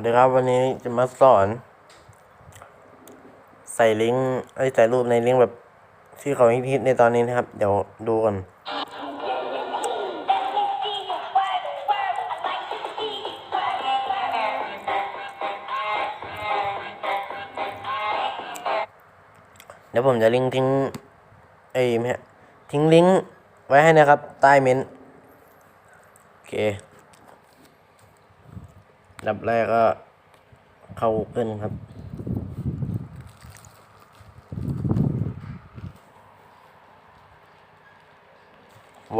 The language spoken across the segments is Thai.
วัสดีครับวันนี้จะมาสอน ใส่ลิงก์ไอ้ใส่รูปในลิงก์แบบที่เขาฮิตในตอนนี้นะครับ เดี๋ยวดูกันเดี๋ยวผมจะลิงก์ทิ้งเอ้ยไม่ทิ้งลิงก์ไว้ให้นะครับ ใต้เมนต์โอเค ดับแรกก็เข้า Google ครับ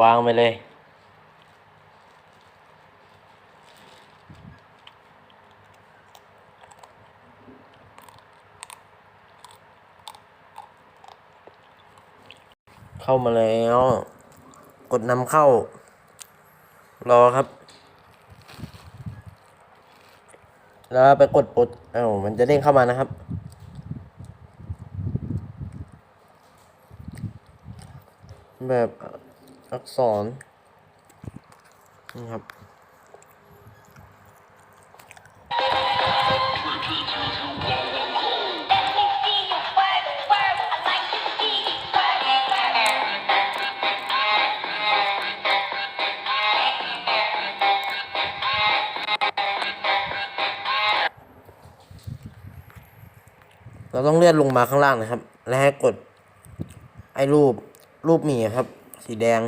วางไปเลย เข้ามาแล้ว กดนำเข้า รอครับ แล้วไปกดปุดเอ้ามันจะเด้งเข้ามานะครับ แบบอักษรนะครับ เราต้องเลื่อนลงมาข้างล่างนะครับ และให้กดไอ้รูปรูปหมีครับ สีแดง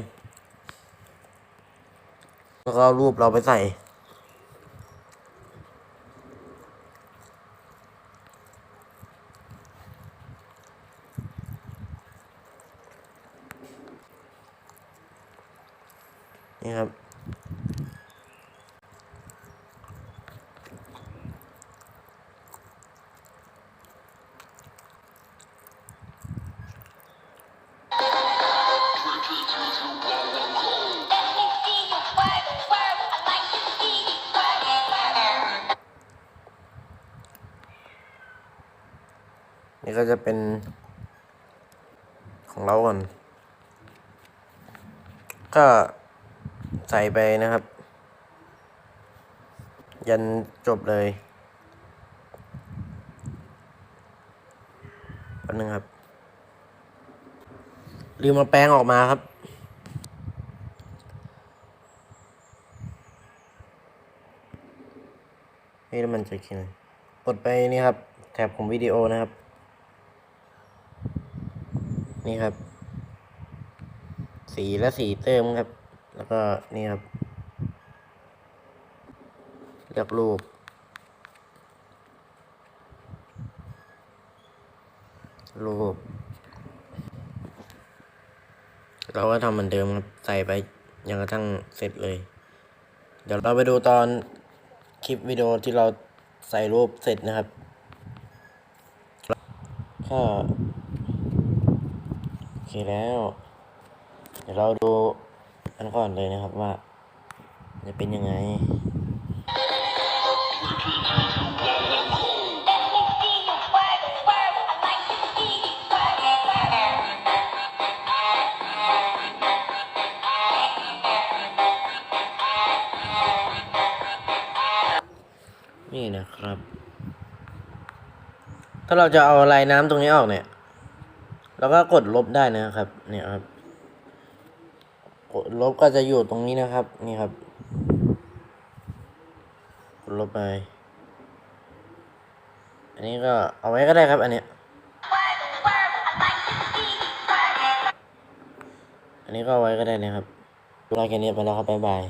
แล้วก็รูปเราไปใส่นี่ครับ นี่ก็จะเป็นของเราก่อน ก็ใส่ไปนะครับ ยันจบเลยแป๊บนึงครับ ลืมมาแปลงออกมาครับเฮ้ยแล้วมันจะคิดกดไปนี่ครับ แถบของวิดีโอนะครับ นี่ครับ สีและสีเติมครับ แล้วก็นี่ครับ เลือกรูป รูป เราก็ทำเหมือนเดิมครับ ใส่ไปยังกระทั่งเสร็จเลย เดี๋ยวเราไปดูตอนคลิปวิดีโอที่เราใส่รูปเสร็จนะครับก็ เคแล้ว เดี๋ยวเราดูอันก่อนเลยนะครับว่า จะเป็นยังไงนี่นะครับ ถ้าเราจะเอาลายน้ำตรงนี้ออกเนี่ย เราก็กดลบได้นะครับ เนี่ยครับ กดลบก็จะอยู่ตรงนี้นะครับ นี่ครับ กดลบไป อันนี้ก็เอาไว้ก็ได้ครับ อันเนี้ย อันนี้ก็เอาไว้ก็ได้นะครับดูรายการนี้ไปแล้วครับบ๊ายบาย